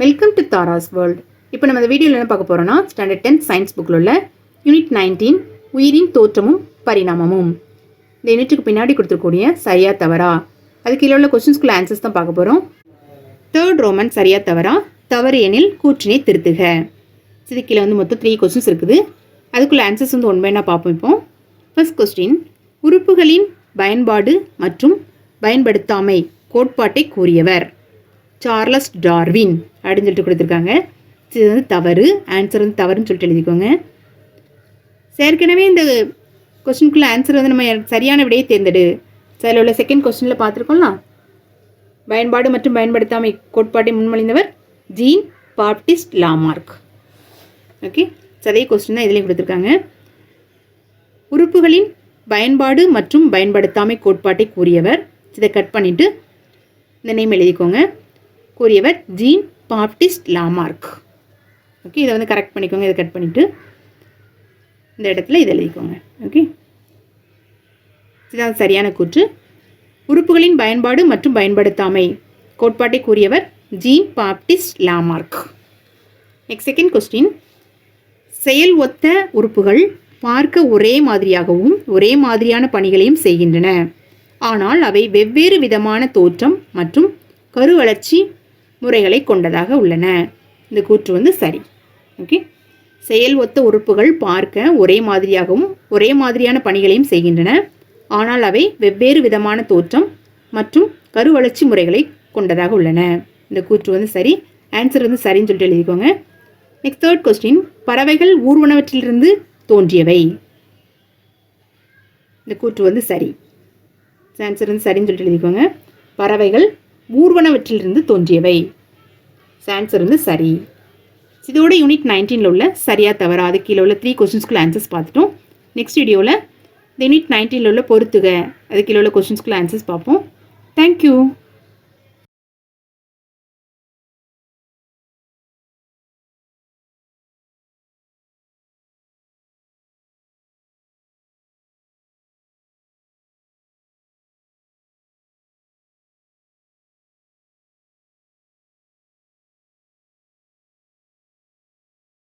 Welcome to Tara's world இப்போ நம்ம இந்த வீடியோவில் என்ன பார்க்க போகிறோம்னா ஸ்டாண்டர்ட் டென்த் சயின்ஸ் புக்கில் உள்ள யூனிட் நைன்டீன் உயிரின் தோற்றமும் பரிணாமமும். இந்த யூனிட்டுக்கு பின்னாடி கொடுத்துருக்கூடிய சரியா தவறா? அதுக்கு கீழே உள்ள கொஸ்டின்ஸ்குள்ள ஆன்சர்ஸ் தான் பார்க்க போகிறோம் தேர்ட் ரோமன் சரியா தவறா? தவறு எனில் கூற்றினை திருத்துக. இது கீழே வந்து மொத்தம் த்ரீ கொஸ்டின்ஸ் இருக்குது. அதுக்குள்ள ஆன்சர்ஸ் வந்து ஒன் பைனா பார்ப்போம் இப்போ. ஃபர்ஸ்ட் கொஸ்டின் உறுப்புகளின் பயன்பாடு மற்றும் பயன்படுத்தாமை கோட்பாட்டை கூறியவர். சார்லஸ் டார்வின் அப்படின்னு சொல்லிட்டு கொடுத்துருக்காங்க. இது வந்து தவறு. ஆன்சர் வந்து தவறுன்னு சொல்லிட்டு எழுதிக்கோங்க. ஏற்கனவே இந்த கொஸ்டினுக்குள்ள ஆன்சர் வந்து நம்ம சரியான விடையை தேர்ந்தெடு. அதில் உள்ள செகண்ட் கொஸ்டினில் பார்த்துருக்கோம்லாம் பயன்பாடு மற்றும் பயன்படுத்தாமை கோட்பாட்டை முன்மொழிந்தவர் ஜீன் பாப்டிஸ்ட் லாமார்க். ஓகே அதே கொஸ்டின் தான் இதுலேயும் கொடுத்துருக்காங்க. உறுப்புகளின் பயன்பாடு மற்றும் பயன்படுத்தாமை கோட்பாட்டை கூறியவர். இதை கட் பண்ணிவிட்டு இந்த நேம் எழுதிக்கோங்க. கூறியவர் ஜீன் பாப்டிஸ்ட் லாமார்க். ஓகே இதை வந்து கரெக்ட் பண்ணிக்கோங்க இதை கட் பண்ணிவிட்டு இந்த இடத்துல இதை எழுதிக்கோங்க. ஓகே இதுதான் சரியான கூற்று. உறுப்புகளின் பயன்பாடு மற்றும் பயன்படுத்தாமை. கோட்பாட்டை கூறியவர் Jean Baptiste Lamarck. Next second question செயல் ஒத்த உறுப்புகள் பார்க்க ஒரே மாதிரியாகவும் ஒரே மாதிரியான பணிகளையும் செய்கின்றன. ஆனால் அவை வெவ்வேறு விதமான தோற்றம் மற்றும் கருவளர்ச்சி முறைகளை கொண்டதாக உள்ளன. இந்த கூற்று வந்து சரி. ஓகே? செயல் ஒத்த உறுப்புகள் பார்க்க ஒரே மாதிரியாகவும் ஒரே மாதிரியான பணிகளையும் செய்கின்றன. ஆனால் அவை வெவ்வேறு விதமான தோற்றம் மற்றும் கருவளர்ச்சி முறைகளை கொண்டதாக உள்ளன. இந்த கூற்று வந்து சரி. ஆன்சர் வந்து சரின்னு சொல்லிட்டு எழுதிக்கோங்க. நெக்ஸ்ட் தேர்ட் கொஸ்டின் பறவைகள் ஊர்வனவற்றிலிருந்து தோன்றியவை. இந்த கூற்று வந்து சரி. ஆன்சர் வந்து சரின்னு சொல்லிட்டு எழுதிக்கோங்க. பறவைகள் ஊர்வனவற்றிலிருந்து தோன்றியவை. ஆன்சர் வந்து சரி. இதோட யூனிட் நைன்டீனில் உள்ள சரியா தவறா? அது கீழே உள்ள த்ரீ கொஸ்டின்ஸ்குள்ள ஆன்சர்ஸ் பார்த்துட்டோம். நெக்ஸ்ட் வீடியோவில் இந்த யூனிட் நைன்டீனில் உள்ள பொறுத்துக. அது கீழே உள்ள கொஸ்டின்ஸ்குள்ள ஆன்சர்ஸ் பார்ப்போம். தேங்க்யூ